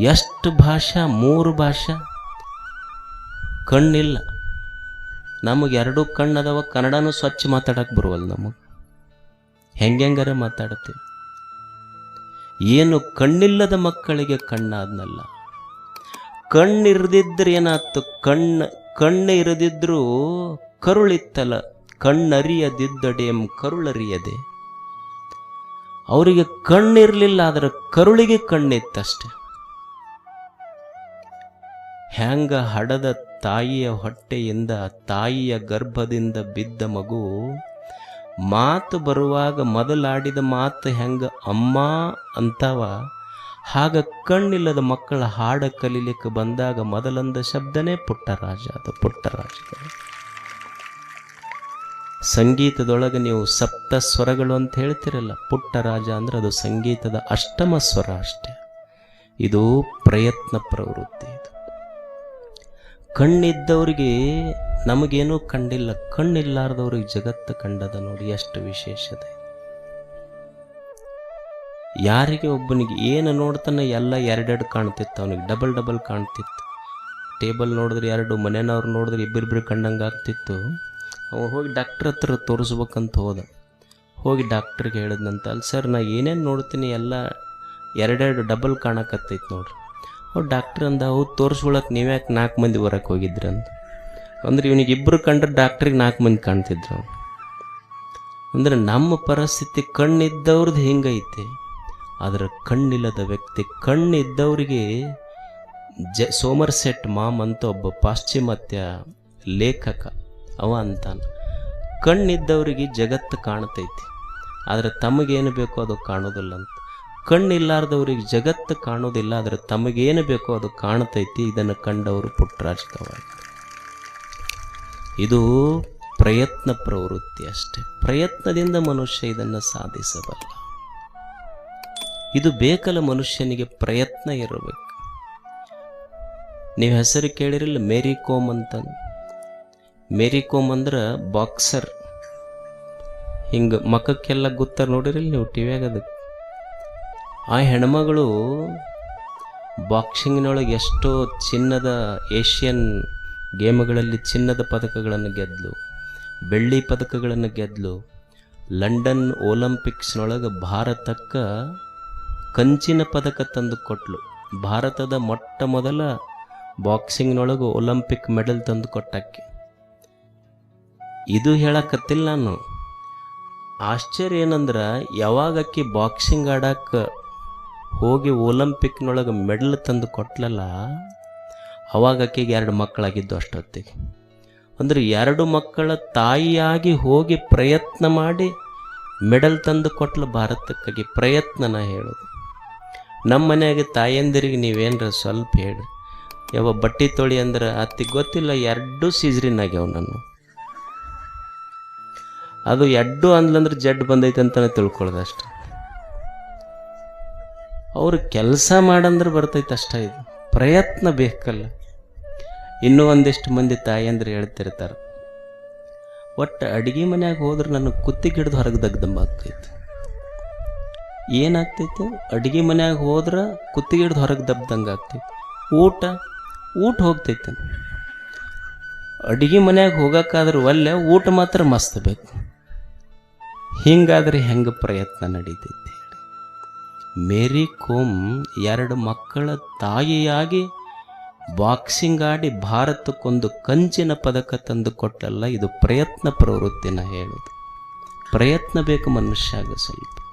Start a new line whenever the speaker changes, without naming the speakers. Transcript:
ಎಷ್ಟು ಭಾಷಾ, ಮೂರು ಭಾಷಾ? ಕಣ್ಣಿಲ್ಲ. ನಮಗೆ ಎರಡು ಅದಾವ ಕನ್ನಡನೂ ಸ್ವಚ್ಛ ಮಾತಾಡಕ್ಕೆ ಬರುವಲ್ಲ ನಮಗೆ. ಹೆಂಗೆಂಗಾರ ಮಾತಾಡ್ತೀವಿ. ಏನು ಕಣ್ಣಿಲ್ಲದ ಮಕ್ಕಳಿಗೆ ಕಣ್ಣಾದ್ನಲ್ಲ. ಕಣ್ಣಿರದಿದ್ರೆ ಏನಾಯ್ತು ಕಣ್ಣು ಕಣ್ಣು ಇರದಿದ್ರೂ ಕರುಳಿತ್ತಲ್ಲ. ಕಣ್ಣರಿಯದಿದ್ದಡೆಂ ಕರುಳರಿಯದೆ. ಅವರಿಗೆ ಕಣ್ಣಿರಲಿಲ್ಲ, ಆದರೆ ಕರುಳಿಗೆ ಕಣ್ಣಿತ್ತಷ್ಟೆ. ಹ್ಯಾಂಗ ಹಡದ ತಾಯಿಯ ಹೊಟ್ಟೆಯಿಂದ ತಾಯಿಯ ಗರ್ಭದಿಂದ ಬಿದ್ದ ಮಗು ಮಾತು ಬರುವಾಗ ಮೊದಲಾಡಿದ ಮಾತು ಹೆಂಗ ಅಮ್ಮ ಅಂತಾವ. ಹಾಗ ಕಣ್ಣಿಲ್ಲದ ಮಕ್ಕಳ ಹಾಡ ಕಲೀಲಿಕ್ಕೆ ಬಂದಾಗ ಮೊದಲಂದ ಶಬ್ದನೇ ಪುಟ್ಟರಾಜ ಅದು ಪುಟ್ಟರಾಜ ಸಂಗೀತದೊಳಗೆ ನೀವು ಸಪ್ತ ಸ್ವರಗಳು ಅಂತ ಹೇಳ್ತಿರಲ್ಲ ಪುಟ್ಟರಾಜ ಅಂದ್ರೆ ಅದು ಸಂಗೀತದ ಅಷ್ಟಮ ಸ್ವರ ಅಷ್ಟೇ. ಇದು ಪ್ರಯತ್ನ ಪ್ರವೃತ್ತಿ ಇದು. ಕಣ್ಣಿದ್ದವರಿಗೆ ನಮಗೇನೂ ಕಂಡಿಲ್ಲ ಕಣ್ಣಿಲ್ಲಾರ್ದವ್ರಿಗೆ ಜಗತ್ತು ಕಂಡದ ನೋಡಿ ಎಷ್ಟು ವಿಶೇಷತೆ. ಯಾರಿಗೆ ಒಬ್ಬನಿಗೆ ಏನು ನೋಡ್ತಾನೆ ಎಲ್ಲ ಎರಡೆರಡು ಕಾಣ್ತಿತ್ತು ಅವನಿಗೆ, ಡಬಲ್ ಡಬಲ್ ಕಾಣ್ತಿತ್ತು. ಟೇಬಲ್ ನೋಡಿದ್ರೆ ಎರಡು, ಮನೆಯವ್ರು ನೋಡಿದ್ರೆ ಇಬ್ಬಿಬ್ಬರು ಕಂಡಂಗೆ ಆಗ್ತಿತ್ತು. ಅವ ಹೋಗಿ ಡಾಕ್ಟ್ರ್ ಹತ್ರ ತೋರಿಸ್ಬೇಕಂತ ಹೋದ. ಹೋಗಿ ಡಾಕ್ಟ್ರಿಗೆ ಹೇಳಿದ್ನಂತ, ಅಲ್ಲಿ ಸರ್ ನಾ ಏನೇನು ನೋಡ್ತೀನಿ ಎಲ್ಲ ಎರಡೆರಡು ಡಬಲ್ ಕಾಣಕತ್ತೈತೆ ನೋಡ್ರಿ. ಅವ್ರು ಡಾಕ್ಟ್ರ್ ಅಂದ ಅವು ತೋರಿಸ್ಕೊಳಕ್ಕೆ ನೀವ್ಯಾಕೆ ನಾಲ್ಕು ಮಂದಿ ಹೊರಕ್ಕೆ ಹೋಗಿದ್ರಿ ಅಂತ ಅಂದ್ರೆ ಇವನಿಗೆ ಇಬ್ಬರು ಕಂಡ್ರೆ ಡಾಕ್ಟ್ರಿಗೆ ನಾಲ್ಕು ಮಂದಿ ಕಾಣ್ತಿದ್ರು ಅಂದ್ರೆ ನಮ್ಮ ಪರಿಸ್ಥಿತಿ ಕಣ್ಣಿದ್ದವ್ರದ್ದು ಹೆಂಗೈತೆ, ಆದರೆ ಕಣ್ಣಿಲ್ಲದ ವ್ಯಕ್ತಿ ಕಣ್ಣಿದ್ದವರಿಗೆ ಜ ಸೋಮರ್ ಸೆಟ್ ಮಾಮ್ ಅಂತ ಒಬ್ಬ ಪಾಶ್ಚಿಮಾತ್ಯ ಲೇಖಕ, ಅವ ಅಂತಾನ. ಕಣ್ಣಿದ್ದವರಿಗೆ ಜಗತ್ತು ಕಾಣ್ತೈತಿ, ಆದರೆ ತಮಗೇನು ಬೇಕೋ ಅದು ಕಾಣೋದಿಲ್ಲ ಅಂತ. ಕಣ್ಣಿಲ್ಲಾರ್ದವ್ರಿಗೆ ಜಗತ್ತು ಕಾಣೋದಿಲ್ಲ ಆದರೆ ತಮಗೇನು ಬೇಕೋ ಅದು ಕಾಣ್ತೈತಿ, ಇದನ್ನು ಕಂಡವರು ಪುಟ್ಟರಾಜಕವಾಗಿ ಇದು ಪ್ರಯತ್ನ ಪ್ರವೃತ್ತಿ ಅಷ್ಟೆ. ಪ್ರಯತ್ನದಿಂದ ಮನುಷ್ಯ ಇದನ್ನು ಸಾಧಿಸಬಲ್ಲ. ಇದು ಬೇಕಲ್ಲ ಮನುಷ್ಯನಿಗೆ ಪ್ರಯತ್ನ ಇರಬೇಕು. ನೀವು ಹೆಸರು ಕೇಳಿರಲ್ಲ ಮೇರಿ ಕೋಮ್ ಅಂತ ಮೇರಿ ಕೋಮ್ ಅಂದ್ರೆ ಬಾಕ್ಸರ್. ಹಿಂಗೆ ಮಖಕ್ಕೆಲ್ಲ ಗುತ್ತಾರ ನೋಡಿರಲ್ಲ ನೀವು ಟಿವಿಯಾಗ ಅದಕ್ಕೆ? ಆ ಹೆಣ್ಮಗಳು ಬಾಕ್ಸಿಂಗ್ನೊಳಗೆ ಎಷ್ಟೋ ಚಿನ್ನದ ಏಷ್ಯನ್ ಗೇಮ್ಗಳಲ್ಲಿ ಚಿನ್ನದ ಪದಕಗಳನ್ನು ಗೆದ್ದಲು ಬೆಳ್ಳಿ ಪದಕಗಳನ್ನು ಗೆದ್ದಲು ಲಂಡನ್ ಒಲಂಪಿಕ್ಸ್ನೊಳಗೆ ಭಾರತಕ್ಕೆ ಕಂಚಿನ ಪದಕ ತಂದು ಕೊಟ್ಲು. ಭಾರತದ ಮೊಟ್ಟ ಮೊದಲ ಬಾಕ್ಸಿಂಗ್ನೊಳಗೆ ಒಲಿಂಪಿಕ್ ಮೆಡಲ್ ತಂದು ಕೊಟ್ಟಕ್ಕೆ. ಇದು ಹೇಳಕತ್ತಿಲ್ಲ ನಾನು. ಆಶ್ಚರ್ಯ ಏನಂದ್ರೆ ಯಾವಾಗ ಆಕಿ ಬಾಕ್ಸಿಂಗ್ ಆಡಕ್ಕೆ ಹೋಗಿ ಒಲಿಂಪಿಕ್ನೊಳಗೆ ಮೆಡಲ್ ತಂದು ಕೊಟ್ಲಲ್ಲ, ಅವಾಗ ಆಕೆಗೆ ಎರಡು ಮಕ್ಕಳಾಗಿದ್ದು ಅಷ್ಟೊತ್ತಿಗೆ. ಅಂದರೆ ಎರಡು ಮಕ್ಕಳ ತಾಯಿಯಾಗಿ ಹೋಗಿ ಪ್ರಯತ್ನ ಮಾಡಿ ಮೆಡಲ್ ತಂದು ಕೊಟ್ಲು ಭಾರತಕ್ಕಾಗಿ ಪ್ರಯತ್ನನ ಹೇಳೋದು. ನಮ್ಮ ಮನೆಯಾಗೆ ತಾಯಂದಿರಿಗೆ ನೀವೇನರ ಸ್ವಲ್ಪ ಹೇಳಿ. ಯಾವ ಬಟ್ಟೆ ತೊಳಿ ಅಂದ್ರೆ ಅತ್ತಿಗೆ ಗೊತ್ತಿಲ್ಲ, ಎರಡು ಸೀಜ್ರಿನ್ ಆಗ್ಯಾವ ನಾನು ಅದು ಎಡ್ಡು ಅಂದ್ಲಂದ್ರೆ ಜಡ್ ಬಂದೈತೆ ಅಂತಾನೆ ತಿಳ್ಕೊಳ್ಳೋದು ಅಷ್ಟೆ. ಅವ್ರು ಕೆಲಸ ಮಾಡಂದ್ರೆ ಬರ್ತೈತೆ ಅಷ್ಟ ಇದು. ಪ್ರಯತ್ನ ಬೇಕಲ್ಲ. ಇನ್ನೂ ಒಂದಿಷ್ಟು ಮಂದಿ ತಾಯಂದ್ರೆ ಹೇಳ್ತಿರ್ತಾರೆ. ಒಟ್ಟು ಅಡುಗೆ ಮನೆಯಾಗ ಹೋದ್ರೆ ನನಗೆ ಕುತ್ತಿಗೆ ಹಿಡಿದು ಹೊರಗೆ ದಗ್ದಂಬ ಆಗ್ತೈತೆ. ಏನಾಗ್ತೈತೆ? ಅಡುಗೆ ಮನೆಯಾಗ ಹೋದ್ರೆ ಕುತ್ತಿಗೆ ಹಿಡಿದು ಹೊರಗೆ ದಬ್ದಂಗೆ ಆಗ್ತೈತೆ. ಊಟ ಊಟ ಹೋಗ್ತೈತೆ. ಅಡುಗೆ ಮನೆಯಾಗ ಹೋಗೋಕ್ಕಾದ್ರೆ ಒಲ್ಲೆ ಊಟ ಮಾತ್ರ ಮಸ್ತ್ ಬೇಕು. ಹಿಂಗಾದ್ರೆ ಹೆಂಗೆ ಪ್ರಯತ್ನ ನಡೀತೈತೆ? ಮೇರಿ ಕೋಮ್ ಎರಡು ಮಕ್ಕಳ ತಾಯಿಯಾಗಿ ಬಾಕ್ಸಿಂಗ್ ಆಡಿ ಭಾರತಕ್ಕೊಂದು ಕಂಚಿನ ಪದಕ ತಂದು ಕೊಟ್ಟಲ್ಲ, ಇದು ಪ್ರಯತ್ನ ಪ್ರವೃತ್ತಿನ ಹೇಳೋದು. ಪ್ರಯತ್ನ ಬೇಕು ಮನುಷ್ಯಾಗ ಸ್ವಲ್ಪ.